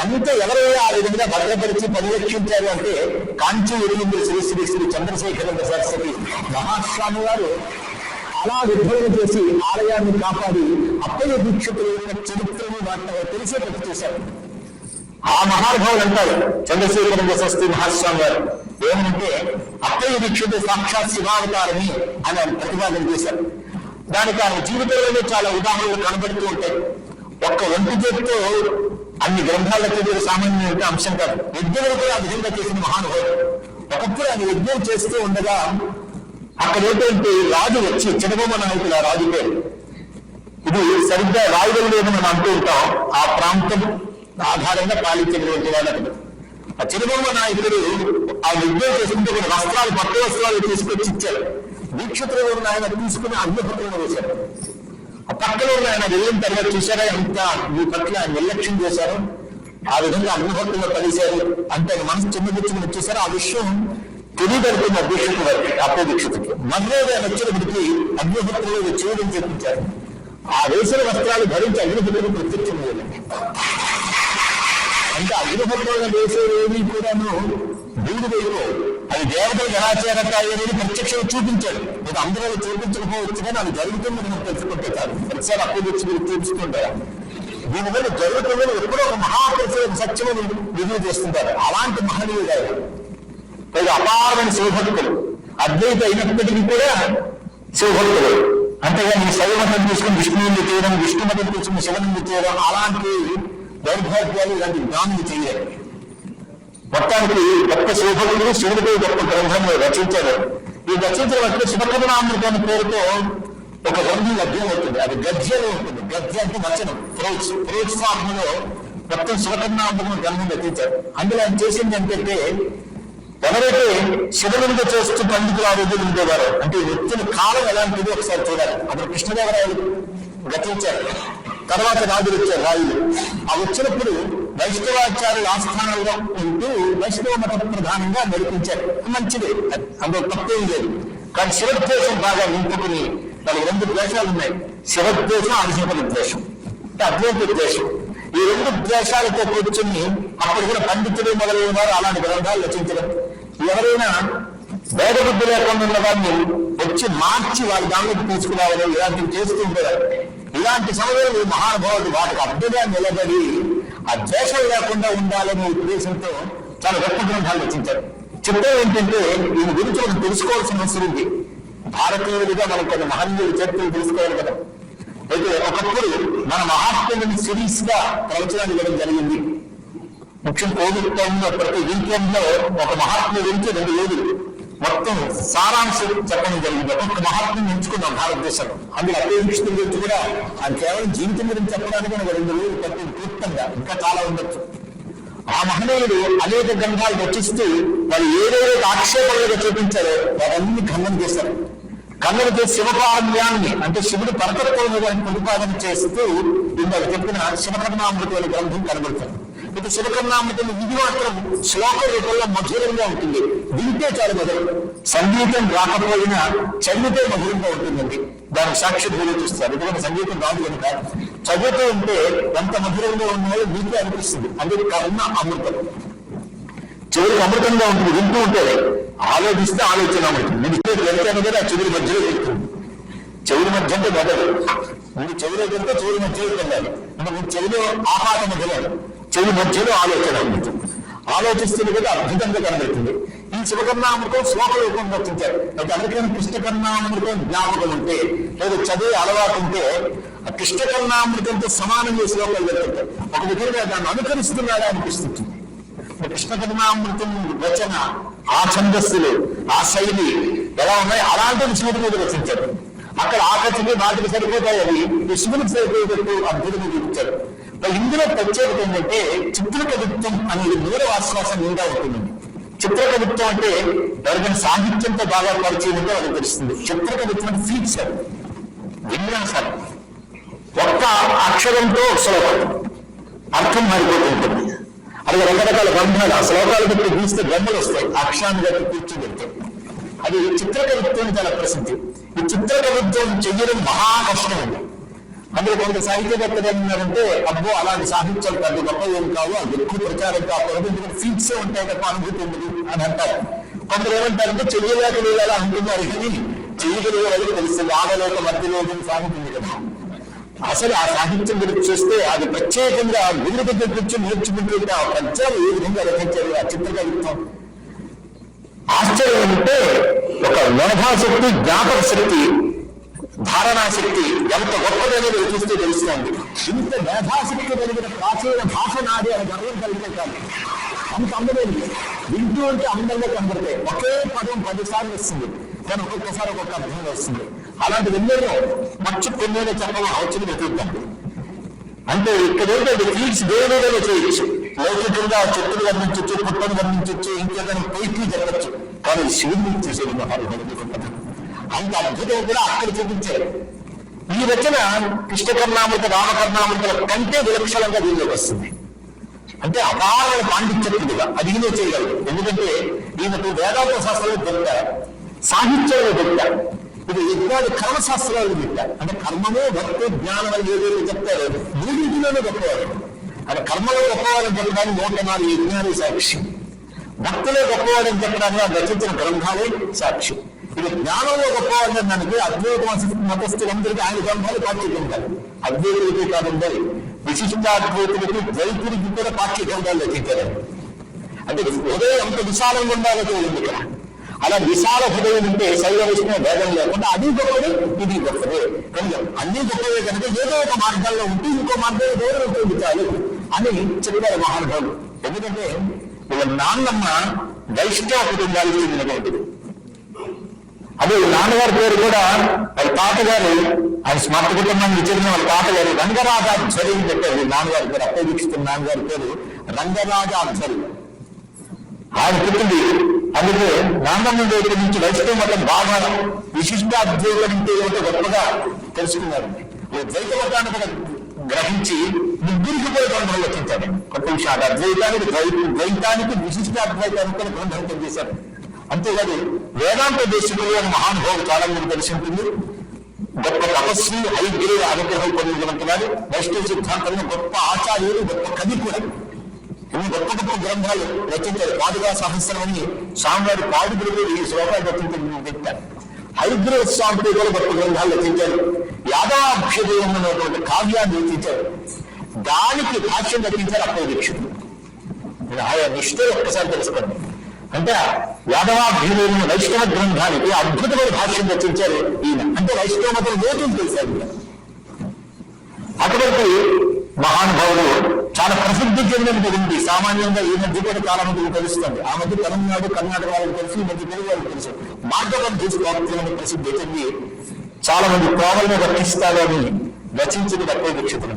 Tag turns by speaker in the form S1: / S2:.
S1: అంత ఎవరు ఆ విధంగా భద్రపరిచి పరిరక్షించారు అంటే కాంచి ఎరిగింది శ్రీ శ్రీ శ్రీ చంద్రశేఖర సరస్వతి మహాస్వామి వారు అలా విభజన చేసి ఆలయాన్ని కాపాడి అప్పయ్య దీక్షితుల యొక్క చరిత్రను వాటిని తెలిసేటట్టు చేశారు. ఆ మహానుభావులు అంటారు చంద్రశేఖర సరస్వతి మహాస్వామి గారు ఏమంటే అప్పయ్య దీక్షిత సాక్షాత్ శివావతారని అని ఆయన ప్రతిపాదన చేశారు. దానికి ఆయన జీవితంలోనే చాలా ఉదాహరణలు కనబడుతూ ఉంటాయి. ఒక్క ఒంటి చేతితో అన్ని గ్రంథాల చదివే సామాన్యమైన అంశం కాదు. యజ్ఞంలో కూడా ఆ విధంగా చేసిన మహానుభావుడు. ఒకప్పుడు ఆయన యజ్ఞం చేస్తూ ఉండగా అక్కడేటువంటి రాజు వచ్చి చిడబొమ్మ నాయకులు ఆ రాజు పేరు. ఇది సరిగ్గా రాయుడు లేదు మనం అంటూ ఉంటాం. ఆ ప్రాంతం ఆధారంగా పాలించినటువంటి వాళ్ళకి ఆ చిరుబొమ్మ నాయకుడు ఆ యజ్ఞం చేసుకుంటే కొన్ని వస్త్రాలు పట్టు వస్త్రాలు తీసుకొచ్చి ఇచ్చారు దీక్షితులు ఆయన తీసుకుని అగ్నిపత్రులను వేశారు ఆ ఆయన వెళ్ళిన తర్వాత చూసారా ఎంత మీ పట్ల ఆయన నిర్లక్ష్యం చేశారు? ఆ విధంగా అగ్నిపత్రంలో కలిశారు అంటే ఆయన మనసు చిన్నపుచ్చుకుని వచ్చేసారు. ఆ విషయం తెలియదనుకున్న దీక్షితులు వారికి అప్పో దీక్షితుడికి ఆయన వచ్చినప్పటికీ అగ్నిపత్రంలో చేయడం చెప్పించారు. ఆ వేసిన వస్త్రాలు ధరించి అగ్నిపత్రం ప్రత్యక్షం చేయాలి అంటే అగ్నిపత్రంలో వేసేది కూడాను బూడి వేయరు అది దేవతలకు ఎలా చేరతాయి అనేది ప్రత్యక్షంగా చూపించాడు. ఇది అందరూ చూపించకపోవచ్చు కానీ అది జరుగుతుంది మనం తెలుసుకుంటే చాలు. ప్రతిసారి అప్పు తెచ్చి మీరు చూపిస్తుంటారు దీని జరుగుతుందని ఎప్పుడో ఒక మహాపరిచయం సత్యమని రివ్యూ చేస్తుంటారు. అలాంటి మహనీయుడు ఆయన పైగా అపారమైన శివభక్తులు. అద్వైత అయినప్పటికీ కూడా శివభక్తులు. అంతేగాని శైవమతం తీసుకుని విష్ణువుని చేయడం విష్ణుమతం తీసుకుని శివనుని చేయడం అలాంటి దౌర్భాగ్యాలు ఇలాంటి జ్ఞానులు చేయాలి మొత్తానికి భక్త శోభకుడు శివుడిపై గొప్ప గ్రంథం రచించారు. ఈ రచించిన అంటే శివకథనామృతం అనే పేరుతో ఒక రంగు లభ్యం అవుతుంది. అది గద్యలో ఉంటుంది. గద్య అంటే వచనం ఫ్రూట్స్ ఫ్రూట్స్ ఫార్మ్లో మొత్తం శుభకరణామృతం గ్రంథం రచించారు. అందులో ఆయన చేసింది ఏంటంటే ఎవరైతే శివలింగ చేస్తూ పండితులు ఆ రోజులు ఉండేవారు అంటే వచ్చిన కాలం ఎలాంటిది ఒకసారి చూడాలి. అప్పుడు కృష్ణదేవరాయలు రచించారు. తర్వాత రాజులు వచ్చారు రాయులు ఆ వచ్చినప్పుడు వైష్ణవాచార్యుల ఆస్థానంలో ఉంటూ వైష్ణవ మఠం ప్రధానంగా నడిపించారు మంచిది. అందులో తప్పేం లేదు. కానీ శివద్వేషం బాగా నింపుకుని వాళ్ళకి రెండు ద్వేషాలు ఉన్నాయి. శివద్వేషం ఆదిశంకర ద్వేషం అంటే అద్వైత ద్వేషం ఈ రెండు ద్వేషాలతో కూర్చుని అప్పుడు కూడా పండితులు మొదలైన వారు అలాంటి గ్రంథాలు రచించడం. ఎవరైనా వేద బుద్ధి లేకుండా ఉన్న వారిని వచ్చి మార్చి వాళ్ళ దాంట్లోకి తీసుకురావడం ఇలాంటివి చేస్తూ ఉంటారు. ఇలాంటి సమయంలో మహానుభావుడు వాటికి అడ్డుగా నిలబడి ఆ ద్వేషం లేకుండా ఉండాలనే ఉద్దేశంతో చాలా గొప్ప గ్రంథాలు రచించారు. చెప్పే ఏంటంటే దీని గురించి మనం తెలుసుకోవాల్సిన అవసరం ఉంది. భారతీయులుగా మనం కొన్ని మహనీయుల చరిత్రలు తెలుసుకోవాలి కదా. అయితే ఒకప్పుడు మన మహాత్ముని సిరీస్గా ప్రవచనాలు ఇవ్వడం జరిగింది. ముఖ్యం కోవిడ్ టైంలో ప్రతి వీకెండ్లో ఒక మహాత్ముడు గురించి రెండు రోజులు మొత్తం సారాంశం చెప్పడం జరిగింది. ఒక్కొక్క మహాత్ముని ఎంచుకున్నాం భారతదేశంలో. అందులో అపేక్షితుల గురించి కూడా అది కేవలం జీవితం గురించి చెప్పడానికి ఒక రెండు రోజులు పట్టింది. క్లుప్తంగా ఇంకా చాలా ఉండొచ్చు. ఆ మహనీయుడు అనేక గ్రంథాలు రచిస్తూ వారు ఏదేదో ఆక్షేపణలుగా చూపించారో వారన్నీ ఖండన చేశారు. ఖండన చేసి శివపారాన్ని అంటే శివుడు పరతత్వం మీద ప్రతిపాదన చేస్తూ ఇందాక చెప్పిన శివకర్ణామృతం అనే గ్రంథం కనబడుతుంది. ఇక శివకర్ణామృతం ఇది మాత్రం శ్లోక రూపంలో మధురంగా ఉంటుంది. వింటే చాలు మధురం. సంగీతం రాకపోయినా చదివితే మధురంగా ఉంటుందండి. దాని సాక్షి చూస్తారు. ఎందుకంటే సంగీతం రాదు కనుక చదువుతూ ఉంటే ఎంత మధురంగా ఉన్నాయో మీకే అనిపిస్తుంది. అందుకే కర్ణ అమృతం. చెవులకు అమృతంగా ఉంటుంది. వింటూ ఉంటే ఆలోచిస్తే ఆలోచన అమృతం. నేను ఇస్తే వెళ్తాను కదా ఆ చెవుల మధ్యలో వెళ్తుంది చెవుల మధ్య అంటే మొదలు నువ్వు చెవిలో వెళ్తే చెవుల మధ్యలో వెళ్ళాలి. అంటే ముందు చెవిలో ఆహారం మధ్యలో చెవి మధ్యలో ఆలోచన ఉంటుంది ఆలోచిస్తుంది కదా అద్భుతంగా కనబడుతుంది. ఈ శివకర్ణామృతం శ్లోక రూపంలో రచించారు అయితే అందుకని కృష్ణకర్ణామృతం జ్ఞాపకం ఉంటే లేదా చదివే అలవాటు ఉంటే ఆ కృష్ణకర్ణామృతంతో సమానంగా శ్లోకాలు జరుగుతాయి ఒక విధంగా దాన్ని అనుకరిస్తున్నాడా అనిపిస్తుంది. కృష్ణకర్ణామృతం రచన ఆ ఛందస్సులు ఆ శైలి ఎలా ఉన్నాయి? అలాంటివి శివుడి మీద రచించారు. అక్కడ ఆకర్షణ నాటికి సరిపోతాయి అవి. ఈ శివుడికి సరిపోయేటట్టు అద్భుతంగా చూపించారు. ఇందులో ప్రత్యేకత ఏంటంటే చిత్రకవిత్వం అనేది మూల ఆశ్వాసం నిండా ఉంటుంది. చిత్ర కవిత్వం అంటే ఎవరికైనా సాహిత్యంతో బాగా పరిచయం ఉంటే వాళ్ళకి తెలుస్తుంది. చిత్రకవిత్వం అంటే ఫీచర్. విన్యాసాలు. ఒక్క అక్షరంతో శ్లోకం. అర్థం మారిపోతుంటుంది. అలాగే రకరకాల బంధాలు ఆ శ్లోకాలు బట్టి గీస్తే బొమ్మలు వస్తాయి. ఆ అక్షరాన్ని బట్టి కూర్చోబెడితే. అది చిత్రకవిత్వం చాలా ప్రసిద్ధి. ఈ చిత్రకవిత్వం చెయ్యడం మహా కష్టం అండి. అందులో కొంత సాహిత్యవేత్తలు ఏమన్నారంటే అబ్బో అలాంటి సాహిత్యాలు పెద్ద గొప్ప ఏం కావు అది ఎక్కువ ప్రచారం కాకూడదు ఎందుకంటే ఫీట్స్ ఉంటాయి తప్ప అనుభూతి ఉండదు అని అంటారు. కొందరు ఏమంటారంటే చెయ్యలేక వీళ్ళు అంటున్నారు? కానీ చెయ్యగలిగే వాళ్ళకి తెలుస్తుంది ఆడలేక మధ్యలోకం సాగుతుంది కదా. అసలు ఆ సాహిత్యం గురించి చూస్తే అది ప్రత్యేకంగా గురు దగ్గర నుంచి నేర్చుకుంటుంటే ఆ పద్యాలు ఏ విధంగా రచించారు ఆ చిత్రకవిత్వం ఆశ్చర్యం అంటే ఒక మేధాశక్తి జ్ఞాపక శక్తి ధారణా శక్తి ఎంత గొప్పదనేది చూస్తే తెలుస్తుంది. ఇంత మేధాశక్తి కలిగిన ప్రాచీన భాష నాది అని గర్వం కలిగిన కాదు. అంత అందలేదు వింటూ ఉంటే అందంగా కనబడతాయి ఒకే పదం పదిసార్లు వస్తుంది. కానీ ఒక్కొక్కసారి ఒక్కొక్క అర్థం వస్తుంది. అలాంటి ఎన్నెన్నో మంచి కొన్నేదో చెప్పడం వచ్చింది వెతుకుతాను అంటే ఇక్కడ ఏంటంటే ఫీల్డ్స్ వేరేగా చేయొచ్చు. లౌకికంగా చెట్టులు వర్ణించవచ్చు పుట్టను వర్ణించవచ్చు ఇంకేదైనా పైకి జరగచ్చు. కానీ శివుడిని చూసేది మహానుభావుడు అంత అద్భుతం కూడా అక్కడ చూపించారు ఈ రచన కృష్ణకర్ణామృత రామకర్ణామృతుల కంటే విలక్షణంగా దీనిలోకి వస్తుంది. అంటే అపారమైన పాండిత్యత్తుడుగా అది ఈయన చేయగలరు ఎందుకంటే ఈయనకు వేదాంత శాస్త్రంలో దొరికారు సాహిత్యంలో దొరికారు ఇది యజ్ఞాలు కర్మశాస్త్రాలు చెప్పారు అంటే కర్మమే భక్తి జ్ఞానం అని ఏదైతే చెప్తారు. మూడింటిలోనే గొప్పవారు. అంటే కర్మలో గొప్పవారని చెప్పడానికి నూట నాలుగు యజ్ఞాలు సాక్షి. భక్తులే గొప్పవాడని చెప్పడానికి ఆ రచించిన గ్రంథాలే సాక్షి. ఇది జ్ఞానంలో గొప్పవాడని దానికి అద్వైత మతస్థులందరికీ ఆయన గ్రంథాలు పాఠ్య గ్రంథాలు అద్వైతులకి కాదండి విశిష్టాద్వైతులకి ద్వైతులకి కూడా పాఠ్య గ్రంథాలు రచించారు అంటే హృదయం ఎంత విశాలంగా ఉండాలో తెలియదు ఇక్కడ. అలా విశాల హృదయం ఉంటే శైవ విష్ణు భేదం లేకుండా అది గొప్పది ఇది గొప్పది. కనుక అన్ని గొప్పవే కనుక ఏదో ఒక మార్గాల్లో ఉంటే ఇంకో మార్గంలో దూరం ఉపయోగించాలి అని చెప్పారు మహానుభావులు. ఎందుకంటే వీళ్ళ నాన్నమ్మ వైష్ణవ కుటుంబాలు చెందినటువంటిది. అదే నాన్నగారి పేరు కూడా వాళ్ళ తాతగారు ఆయన స్మార్త కుటుంబానికి చెందిన వాళ్ళ తాతగారు రంగరాజాధ్వరి అని చెప్పారు. నాన్నగారి పేరు అప్పే దీక్షితున్న నాన్నగారి పేరు రంగరాజాధ్వరి ఆయన పుట్టింది అందుకే నాన్నమ్మ దగ్గర నుంచి వైష్ణవ మతం బాగా విశిష్ట అధ్యయనం అంటే ఏమిటో గొప్పగా తెలుసుకున్నారు. ఈ ద్వైత మతాన్ని కూడా గ్రహించి ముగ్గురికి పోయి గ్రంథం రచించాడు కొత్త విషయాలు. అద్వైతానికి ద్వైతానికి విశిష్ట అద్వైతానికి కూడా గ్రంథం చేశారు అంతేగాని వేదాంత దేశంలో మహానుభావులు చాలా మంది తెలిసి ఉంటుంది. గొప్ప తపస్వి హైగ్రీవ అనుగ్రహం పొందినటువంటి వైష్ణవ సిద్ధాంతంలో గొప్ప ఆచార్యులు గొప్ప కవి కూడా. ఇన్ని గొప్ప గొప్ప గ్రంథాలు రచించారు. పాదుగా సహస్రం అని స్వామివారి పాదుగులు ఈ శ్లోకాలు రచించారు వ్యక్తి. హైగ్రీవ స్వామి కూడా గొప్ప గ్రంథాలు రచించారు. యాదవాభ్యుదయం అనేటువంటి కావ్యాన్ని రచించారు. దానికి భాష్యం రచించారు అప్పటి దీక్షితులు మీరు ఆయన నిష్ఠ ఒక్కసారి తెలుసుకోండి. అంటే యాదవాభ్యుదయం వైష్ణవ గ్రంథానికి అద్భుతమైన భాష్యం రచించారు ఈయన. అంటే వైష్ణవ మతం లోతులు తెలిసారు అటువంటి మహానుభావుడు చాలా ప్రసిద్ధి చెందినటువంటి సామాన్యంగా ఈ మధ్య కూడా చాలా మందికి తెలుస్తుంది. ఆ మధ్య తమిళనాడు కర్ణాటక వాళ్ళకి తెలుసు ఈ మధ్య తెలుగు వాళ్ళకి తెలుసు. మార్గం తీసుకోవాలని ప్రసిద్ధి చెంది చాలా మంది కోవలను రక్షిస్తారని రచించిన తక్కువ దీక్షితులు